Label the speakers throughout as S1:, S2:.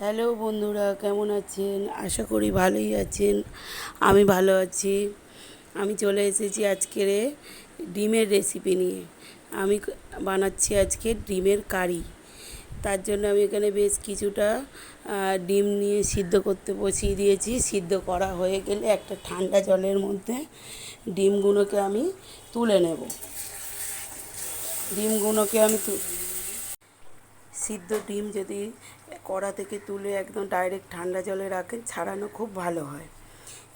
S1: Hello বন্ধুরা, কেমন আছেন? আশা করি ভালোই আছেন। আমি ভালো আছি। আমি চলে এসেছি আজকের ডিমের রেসিপি নিয়ে। আমি বানাচ্ছি আজকে ডিমের কারি। তার জন্য আমি এখানে বেশ কিছুটা ডিম নিয়ে সিদ্ধ করতে বসিয়ে দিয়েছি। সিদ্ধ করা হয়ে গেলে একটা ঠান্ডা জলের মধ্যে ডিমগুলোকে আমি তুলে নেব। ডিমগুলোকে আমি সিদ্ধ ডিম যদি কড়া থেকে তুলে একদম ডাইরেক্ট ঠান্ডা জলে রাখেন, ছাড়ানো খুব ভালো হয়।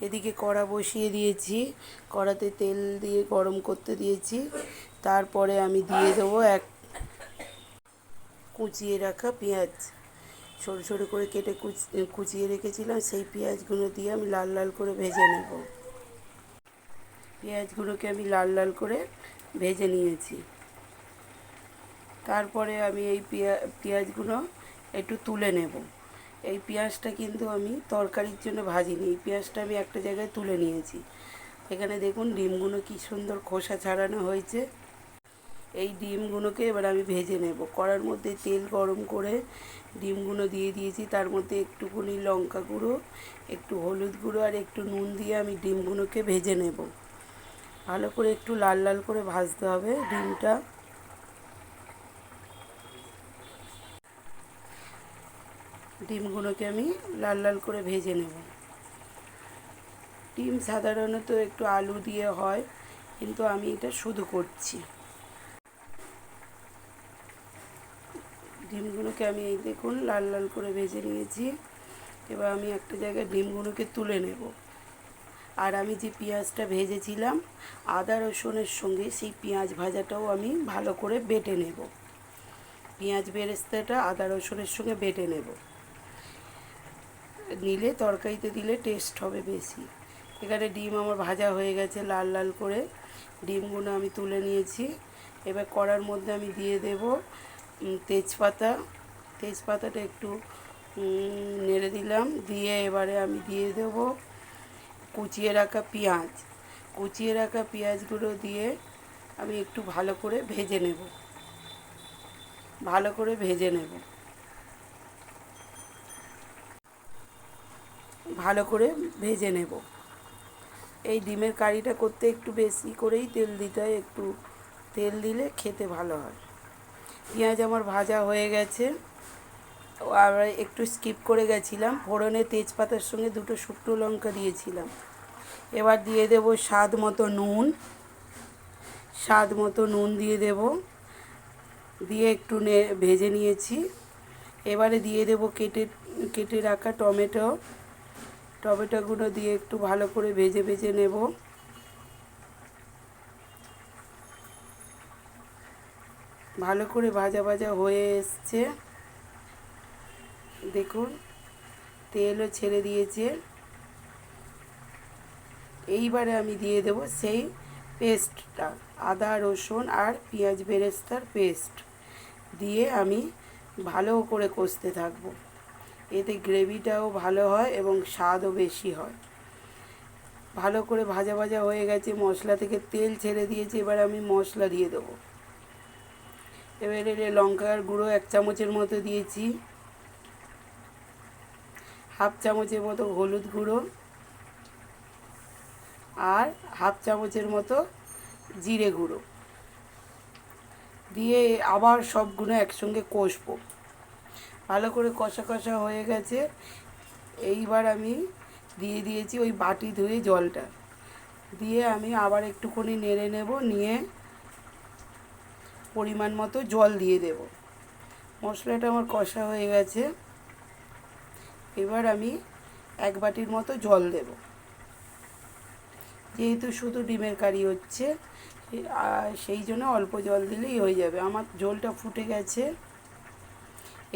S1: এদিকে কড়া বসিয়ে দিয়েছি, কড়াতে তেল দিয়ে গরম করতে দিয়েছি। তারপরে আমি দিয়ে দেবো এক কুচিয়ে রাখা পেঁয়াজ। সরু সরু করে কেটে কুচ- কুচিয়ে রেখেছিলাম, সেই পেঁয়াজগুলো দিয়ে আমি লাল লাল করে ভেজে নেব। পেঁয়াজগুলোকে আমি লাল লাল করে ভেজে নিয়েছি। তারপরে আমি এই পেঁয়া, পেঁয়াজগুলো একটু তুলে নেব। এই পেঁয়াজটা কিন্তু আমি তরকারির জন্য ভাজিনি। এই পেঁয়াজটা আমি একটা জায়গায় তুলে নিয়েছি। এখানে দেখুন ডিমগুলো কি সুন্দর খোসা ছাড়ানো হয়েছে। এই ডিমগুলোকে এবার আমি ভেজে নেব। কড়ার মধ্যে তেল গরম করে ডিমগুলো দিয়ে দিয়েছি। তার মধ্যে একটুখানি লঙ্কা গুঁড়ো, একটু হলুদ গুঁড়ো আর একটু নুন দিয়ে আমি ডিমগুলোকে ভেজে নেব। ভালো করে একটু লাল লাল করে ভাজতে হবে ডিমটা। ডিমগুলোকে আমি লাল লাল করে ভেজে নেব। ডিম সাধারণত একটু আলু দিয়ে হয়, কিন্তু আমি এটা শুধু করছি। ডিমগুলোকে আমি এই দেখুন লাল লাল করে ভেজে নিয়েছি। এবার আমি একটা জায়গায় ডিমগুলোকে তুলে নেব। আর আমি যে পেঁয়াজটা ভেজেছিলাম, আদা রসুনের সঙ্গে সেই পেঁয়াজ ভাজাটাও আমি ভালো করে বেটে নেব। পেঁয়াজ বেরেস্তাটা আদা রসুনের সঙ্গে বেটে নেব। নিলে, তরকারিতে দিলে টেস্ট হবে বেশি। এখানে ডিম আমার ভাজা হয়ে গেছে লাল লাল করে। ডিমগুলো আমি তুলে নিয়েছি। এবার কড়ার মধ্যে আমি দিয়ে দেব তেজপাতা। তেজপাতাটা একটু নেড়ে দিলাম। দিয়ে এবারে আমি দিয়ে দেব কুচিয়ে রাখা পেঁয়াজ। কুচিয়ে রাখা পেঁয়াজগুলো দিয়ে আমি একটু ভালো করে ভেজে নেব। ভালো করে ভেজে নেব। ভালো করে ভেজে নেব। এই ডিমের কারিটা করতে একটু বেশি করেই তেল দিতে হয়, একটু তেল দিলে খেতে ভালো হয়। পেঁয়াজ আমার ভাজা হয়ে গেছে। ও আবার একটু স্কিপ করে গেছিলাম, ফোড়নে তেজপাতার সঙ্গে দুটো শুকনো লঙ্কা দিয়েছিলাম। এবার দিয়ে দেব স্বাদ মতো নুন। স্বাদ মতো নুন দিয়ে দেব। দিয়ে একটু ভেজে নিয়েছি। এবারে দিয়ে দেব কেটে কেটে রাখা টমেটো। টমেটোগুলো দিয়ে একটু ভালো করে ভেজে ভেজে নেব। ভালো করে ভাজা ভাজা হয়ে এসছে। দেখুন, তেলও ছেড়ে দিয়েছে। এইবারে আমি দিয়ে দেব সেই পেস্টটা, আদা, রসুন আর পেঁয়াজ বেরেস্তার পেস্ট দিয়ে আমি ভালো করে কষতে থাকব। এতে গ্রেভিটাও ভালো হয় এবং স্বাদও বেশি হয়। ভালো করে ভাজা ভাজা হয়ে গেছে, মশলা থেকে তেল ছেড়ে দিয়েছে, এবার আমি মশলা দিয়ে দেবো। এবারে লঙ্কার গুঁড়ো এক চামচের মতো দিয়েছি, হাফ চামচের মতো হলুদ গুঁড়ো আর হাফ চামচের মতো জিরে গুঁড়ো। দিয়ে আবার সবগুলো একসঙ্গে কষবো। ভালো করে কষা কষা হয়ে গেছে। এইবার আমি দিয়ে দিয়েছি ওই বাটি ধুয়ে জলটা। দিয়ে আমি আবার একটুখানি নেড়ে নেব, নিয়ে পরিমাণ মতো জল দিয়ে দেব। মশলাটা আমার কষা হয়ে গেছে। এবার আমি এক বাটির মতো জল দেব। যেহেতু শুধু ডিমের কারি হচ্ছে সেই জন্য অল্প জল দিলেই হয়ে যাবে। আমার ঝোলটা ফুটে গেছে।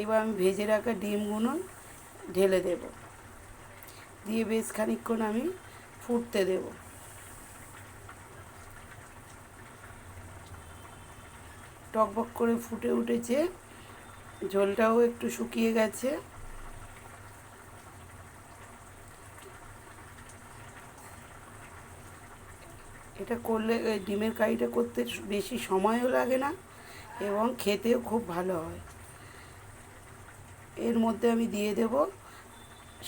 S1: এবার আমি ভেজে রাখা ডিমগুলো ঢেলে দেব। দিয়ে বেশ খানিকক্ষণ আমি ফুটতে দেব। টকবক করে ফুটে উঠেছে। ঝোলটাও একটু শুকিয়ে গেছে। এটা করলে ডিমের কারিটা করতে বেশি সময়ও লাগে না এবং খেতেও খুব ভালো হয়। এর মধ্যে আমি দিয়ে দেব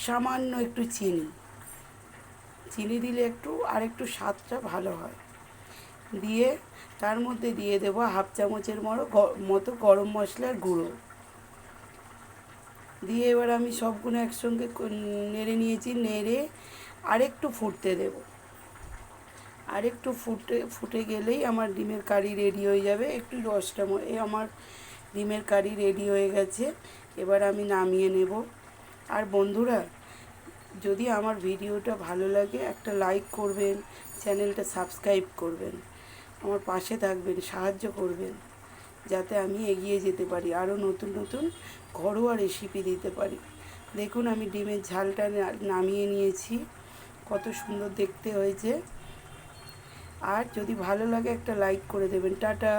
S1: সামান্য একটু চিনি। চিনি দিলে একটু আর একটু স্বাদটা ভালো হয়। দিয়ে তার মধ্যে দিয়ে দেবো হাফ চামচের মতো মতো গরম মশলার গুঁড়ো। দিয়ে এবার আমি সবগুলো একসঙ্গে নেড়ে নিয়েছি, নেড়ে আরেকটু ফুটতে দেব। আরেকটু ফুটে ফুটে গেলেই আমার ডিমের কারি রেডি হয়ে যাবে। একটু রসটা আমার ডিমের কারি রেডি হয়ে গেছে। এবার আমি নামিয়ে নেব। আর বন্ধুরা, যদি আমার ভিডিওটা ভালো লাগে, একটা লাইক করবেন, চ্যানেলটা সাবস্ক্রাইব করবেন, আমার পাশে থাকবেন, সাহায্য করবেন, যাতে আমি এগিয়ে যেতে পারি, আরও নতুন নতুন ঘরোয়া রেসিপি দিতে পারি। দেখুন, আমি ডিমের ঝালটা নামিয়ে নিয়েছি, কত সুন্দর দেখতে হয়েছে। আর যদি ভালো লাগে, একটা লাইক করে দেবেন। টাটা!